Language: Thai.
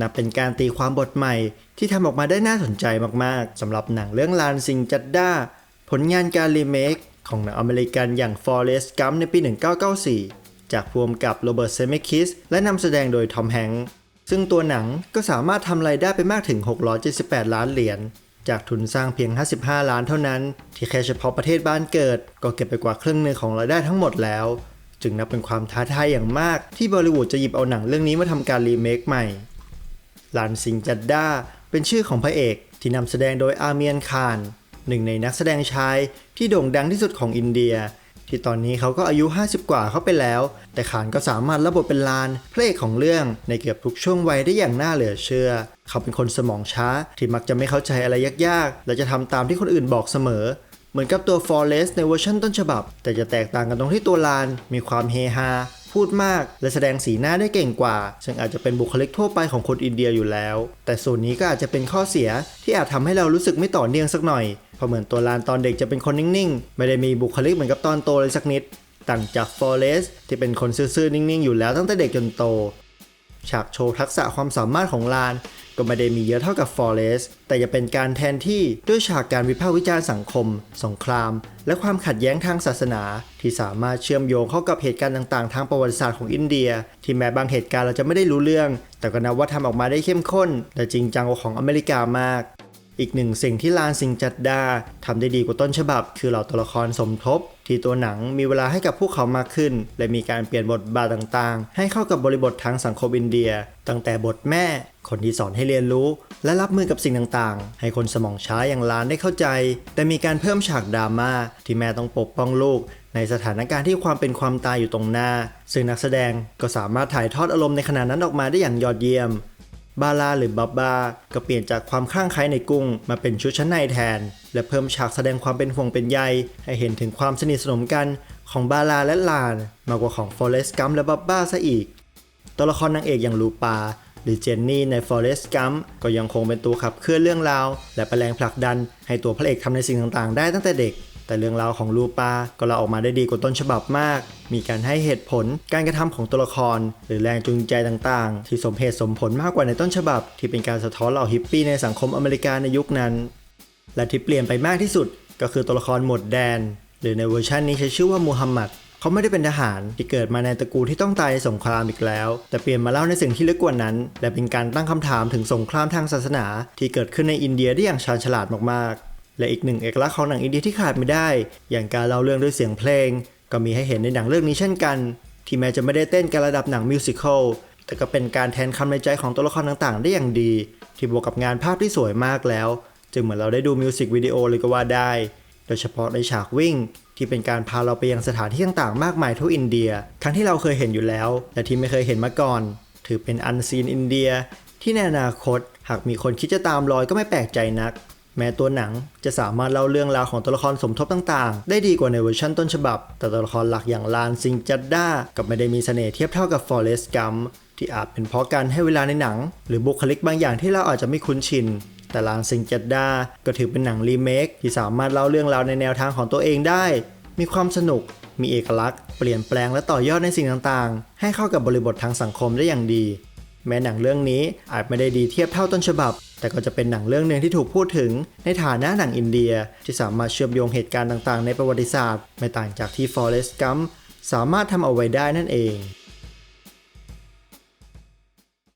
นับเป็นการตีความบทใหม่ที่ทำออกมาได้น่าสนใจมากๆสำหรับหนังเรื่องลานซิงจัดด้า ผลงานการรีเมคของหนังอเมริกันอย่าง Forrest Gump ในปี 1994 จากพวมกับโรเบิร์ตเซมิคิสและนำแสดงโดยทอมแฮงค์ซึ่งตัวหนังก็สามารถทำรายได้ไปมากถึง 678 ล้านเหรียญจากทุนสร้างเพียง 55 ล้านเท่านั้น ที่แค่เฉพาะประเทศบ้านเกิด ก็เก็บไปกว่าครึ่งหนึ่งของรายได้ทั้งหมดแล้ว จึงนับเป็นความท้าทายอย่างมากที่บอลิวูดจะหยิบเอาหนังเรื่องนี้มาทำการรีเมคใหม่ ลานซิงจัดดาเป็นชื่อของพระเอกที่นำแสดงโดยอาเมียนคาน หนึ่งในนักแสดงชายที่โด่งดังที่สุดของอินเดีย ที่ตอนนี้เขาก็อายุ 50 กว่าเข้าไปแล้ว แต่ขานก็สามารถรับบทเป็นลานพระเอกของเรื่องในเกือบทุกช่วงวัยได้อย่างน่าเหลือเชื่อ เขาเป็นคนสมองช้าที่มักจะไม่เข้าใจอะไรยากๆ และจะทำตามที่คนอื่นบอกเสมอเหมือนกับตัว Forrest ในเวอร์ชันต้นฉบับ แต่จะแตกต่างกันตรงที่ตัวลานมีความเฮฮา พูดมาก และแสดงสีหน้าได้เก่งกว่า ซึ่งอาจจะเป็นบุคลิกทั่วไปของคนอินเดียอยู่แล้ว แต่ส่วนนี้ก็อาจจะเป็นข้อเสียที่อาจทำให้เรารู้สึกไม่ต่อเนื่องสักหน่อยเพราะเหมือนตัวลานตอนเด็กจะเป็นคนนิ่งๆ ไม่ได้มีบุคลิกเหมือนกับตอนโตเลยสักนิด ต่างจากฟอเรสที่เป็นคนซื่อๆนิ่งๆ อยู่แล้วตั้งแต่เด็กจนโต ฉากโชว์ทักษะความสามารถของลาน ก็ไม่ได้มีเยอะเท่ากับ Forest แต่จะเป็นการแทนที่ด้วยฉากการวิพากษ์วิจารณ์สังคม สงคราม และความขัดแย้งทางศาสนา ที่สามารถเชื่อมโยงเข้ากับเหตุการณ์ต่างๆ ทางประวัติศาสตร์ของอินเดีย ที่แม้บางเหตุการณ์เราจะไม่ได้รู้เรื่อง แต่ก็นับว่าทำออกมาได้เข้มข้น และจริงจังกว่าของอเมริกามาก อีกหนึ่งสิ่งที่ลานซิงจัดดาทำได้ดีกว่าต้นฉบับ คือเหล่าตัวละครสมทบ ที่ตัวหนังมีเวลาให้กับพวกเขามากขึ้น และมีการเปลี่ยนบทบาทต่างๆ ให้เข้ากับบริบททางสังคมอินเดีย ตั้งแต่บทแม่ คนที่สอนให้เรียนรู้ และรับมือกับสิ่งต่างๆ ให้คนสมองช้าอย่างลานได้เข้าใจ แต่มีการเพิ่มฉากดราม่าที่แม่ต้องปกป้องลูกในสถานการณ์ที่ความเป็นความตายอยู่ตรงหน้า ซึ่งนักแสดงก็สามารถถ่ายทอดอารมณ์ในขณะนั้นออกมาได้อย่างยอดเยี่ยม บาลาหรือบับบาก็เปลี่ยนจากความคลั่งไคล้ในกุ้ง มาเป็นชุดชั้นในแทน และเพิ่มฉากแสดงความเป็นห่วงเป็นใย ให้เห็นถึงความสนิทสนมกันของบาลาและลาน มากกว่าของฟอเรสต์กัมและบับบ้าซะอีก ตัวละครนางเอกอย่างลูปา หรือเจนนี่ใน Forest Gump ก็ยังคงเป็นตัวขับเคลื่อนเรื่องราว และเป็นแรงผลักดัน ให้ตัวพระเอกทำในสิ่งต่างๆ ได้ตั้งแต่เด็ก แต่เรื่องราวของลูปาก็เราออกมาได้ดีกว่าต้นฉบับมาก มีการให้เหตุผล การกระทำของตัวละคร หรือแรงจูงใจต่างๆ ที่สมเหตุสมผลมากกว่าในต้นฉบับ ที่เป็นการสะท้อนเหล่าฮิปปี้ในสังคมอเมริกาในยุคนั้น และที่เปลี่ยนไปมากที่สุด ก็คือตัวละครหมดแดน หรือในเวอร์ชันนี้ใช้ชื่อว่ามูฮัมหมัดเขาไม่ได้เป็นทหารที่เกิดมาในตระกูลที่ต้องตายในสงครามอีกแล้ว แต่เปลี่ยนมาเล่าในสิ่งที่ลึกกว่านั้น และเป็นการตั้งคำถามถึงสงครามทางศาสนา ที่เกิดขึ้นในอินเดียได้อย่างชาญฉลาดมากๆ และอีกหนึ่งเอกลักษณ์ของหนังอินเดียที่ขาดไม่ได้ อย่างการเล่าเรื่องด้วยเสียงเพลง ก็มีให้เห็นในหนังเรื่องนี้เช่นกัน ที่แม้จะไม่ได้เต้นกันระดับหนังมิวสิควลแต่ก็เป็นการแทนคำในใจของตัวละครต่างๆ ได้อย่างดี ที่บวกกับงานภาพที่สวยมากแล้ว จึงเหมือนเราได้ดูมิวสิกวิดีโอเลยก็ว่าได้ โดยเฉพาะในฉากวิ่ง ที่เป็นการพาเราไปยังสถานที่ต่างๆ มากมายทั่วอินเดีย ทั้งที่เราเคยเห็นอยู่แล้วและที่ไม่เคยเห็นมาก่อน ถือเป็นอันซีนอินเดีย ที่ในอนาคต หากมีคนคิดจะตามรอยก็ไม่แปลกใจนัก แม้ตัวหนังจะสามารถเล่าเรื่องราวของตัวละครสมทบต่างๆ ได้ดีกว่าในเวอร์ชันต้นฉบับ แต่ตัวละครหลักอย่างลานซิงจัดด้ากับไม่ได้มีเสน่ห์เทียบเท่ากับฟอเรสต์กัมที่อาจเป็นเพราะการให้เวลาในหนัง หรือบุคลิกบางอย่างที่เราอาจจะไม่คุ้นชิน แต่ลานซิงจัดดาก็ถือเป็นหนังรีเมคที่สามารถเล่าเรื่องราวในแนวทางของตัวเองได้ มีความสนุก มีเอกลักษณ์ เปลี่ยนแปลงและต่อยอดในสิ่งต่างๆ ให้เข้ากับบริบททางสังคมได้อย่างดี แม้หนังเรื่องนี้อาจไม่ได้ดีเทียบเท่าต้นฉบับ แต่ก็จะเป็นหนังเรื่องหนึ่งที่ถูกพูดถึงในฐานะหนังอินเดียที่สามารถเชื่อมโยงเหตุการณ์ต่างๆ ในประวัติศาสตร์ ไม่ต่างจากที่ Forrest Gump สามารถทำเอาไว้ได้นั่นเอง